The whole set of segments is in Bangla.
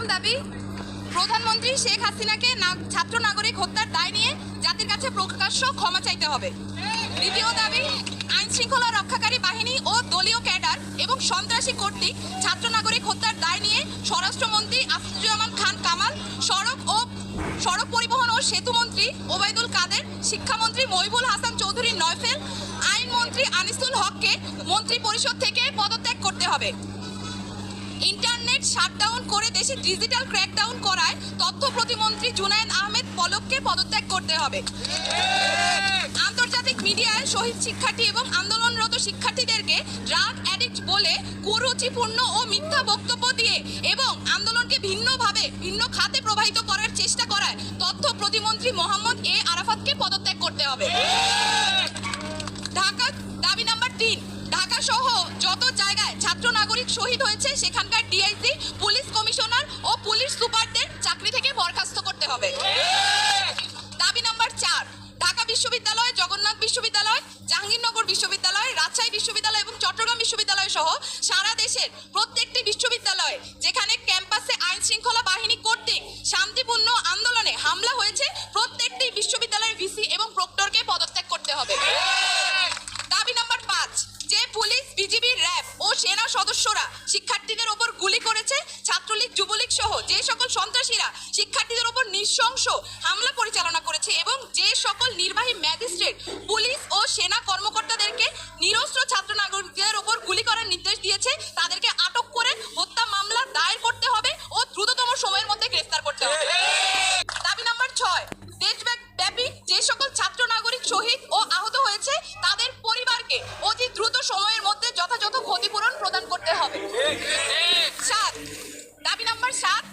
প্রথম দাবি, প্রধানমন্ত্রী শেখ হাসিনাকে ছাত্র নাগরিক হত্যার দায় নিয়ে জাতির কাছে প্রকাশ্য ক্ষমা চাইতে হবে। দ্বিতীয় দাবি, আইন শৃঙ্খলা রক্ষাকারী বাহিনী ও দলীয় ক্যাডার এবং সন্ত্রাসী কর্তৃক ছাত্র নাগরিক হত্যার দায় নিয়ে স্বরাষ্ট্রমন্ত্রী আসাদুজ্জামান খান কামাল, সড়ক ও সড়ক পরিবহন ও সেতু মন্ত্রী ওবায়দুল কাদের, শিক্ষামন্ত্রী মহিবুল হাসান চৌধুরী নয়ফেল আইনমন্ত্রী আনিসুল হককে মন্ত্রী পরিষদ থেকে পদত্যাগ করতে হবে। ইন্টারনেট শাটডাউন করে দেশে ডিজিটাল ক্র্যাকডাউন করায় তথ্য প্রতিমন্ত্রী জুনায়েদ আহমেদ পলককে পদত্যাগ করতে হবে। আন্তর্জাতিক মিডিয়ায় শহীদ শিক্ষার্থী এবং আন্দোলনরত শিক্ষার্থীদেরকে ড্রাগ অ্যাডিক্ট বলে কুরুচিপূর্ণ ও মিথ্যা বক্তব্য দিয়ে এবং আন্দোলনকে ভিন্নভাবে, ভিন্ন খাতে প্রবাহিত করার চেষ্টা করায় তথ্য প্রতিমন্ত্রী মোহাম্মদ এ আরাফাতকে পদত্যাগ করতে হবে। ঢাকা দাবি নাম্বার তিন ঢাকা সহ যত জায়গায় ছাত্র নাগরিক শহীদ হয়েছে, সেখানকার ডিআইসি পুলিশ কমিশনার ও পুলিশ সুপারদের চাকরি থেকে বরখাস্ত করতে হবে। দাবি নাম্বার চার, ঢাকা বিশ্ববিদ্যালয়, জগন্নাথ বিশ্ববিদ্যালয়, জাহাঙ্গীরনগর বিশ্ববিদ্যালয়, রাজশাহী বিশ্ববিদ্যালয় এবং চট্টগ্রাম বিশ্ববিদ্যালয় সহ সারা দেশের প্রত্যেকটি বিশ্ববিদ্যালয় যেখানে ক্যাম্পাসে আইন শৃঙ্খলা বাহিনী কর্তৃক শান্তিপূর্ণ আন্দোলনে হামলা হয়েছে, প্রত্যেকটি বিশ্ববিদ্যালয়ের ভিসি এবং প্রক্টরকে পদত্যাগ করতে হবে দাবি নাম্বার পাঁচ যে পুলিশ বিজিবি র্যাব ও সেনা সদস্যরা শিক্ষার্থীদের ওপর গুলি করেছে, ছাত্রলীগ, যুবলীগ সহ যে সকল সন্ত্রাসীরা শিক্ষার্থীদের ওপর নৃশংস হামলা পরিচালনা করেছে এবং যে সকল নির্বাহী ম্যাজিস্ট্রেট সাত। দাবি নাম্বার সাত,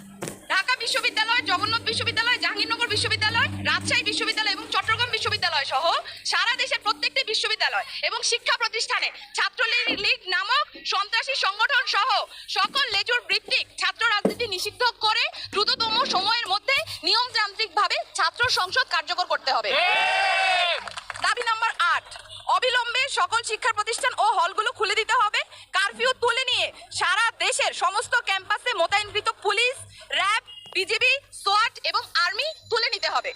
ঢাকা বিশ্ববিদ্যালয়, জগন্নাথ বিশ্ববিদ্যালয়, জাহাঙ্গীরনগর বিশ্ববিদ্যালয়, রাজশাহী বিশ্ববিদ্যালয় এবং চট্টগ্রাম বিশ্ববিদ্যালয় সহ সারা দেশের প্রত্যেকটি বিশ্ববিদ্যালয় এবং শিক্ষা প্রতিষ্ঠানে ছাত্রলীগ লীগ নামক সন্ত্রাসী সংগঠন সহ সকল লেজুর ভিত্তিক ছাত্র রাজনীতি নিষিদ্ধ করে দ্রুততম সময়ের মধ্যে নিয়মতান্ত্রিকভাবে ছাত্র সংসদ কার্যকর করতে হবে। দাবি নাম্বার আট, অবিলম্বে সকল শিক্ষা প্রতিষ্ঠান ও হলগুলো খুলে দিতে হবে। কারফিউ তুলে নিয়ে সারা দেশের সমস্ত ক্যাম্পাসে মোতায়েনকৃত পুলিশ, র্যাব, বিজিবি, সোয়াট এবং আর্মি তুলে নিতে হবে।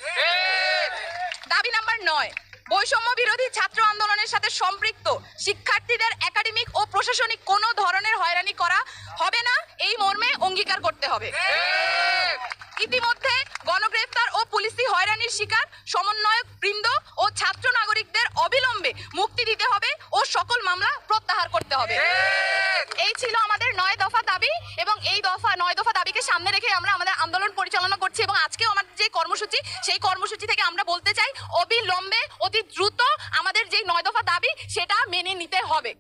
দাবি নাম্বার নয়, বৈষম্য বিরোধী ছাত্র আন্দোলনের সাথে সম্পৃক্ত শিক্ষার্থীদের একাডেমিক ও প্রশাসনিক কোনো ধরনের হয়রানি করা হবে না, এই মর্মে অঙ্গীকার করতে হবে। ইতিমধ্যে গণগ্রেফতার ও পুলিশি হয়রানির শিকার সমন্বয়ক বৃন্দ ও ছাত্র নাগরিকদের অবিলম্বে মুক্তি দিতে হবে ও সকল মামলা প্রত্যাহার করতে হবে এই ছিল আমাদের নয় দফা দাবি এবং এই দফা নয় দফা দাবিকে সামনে রেখে আমরা আমাদের আন্দোলন পরিচালনা করছি এবং আজকেও আমাদের যে কর্মসূচি সেই কর্মসূচি থেকে আমরা বলতে চাই অবিলম্বে অতি দ্রুত আমাদের যে নয় দফা দাবি সেটা মেনে নিতে হবে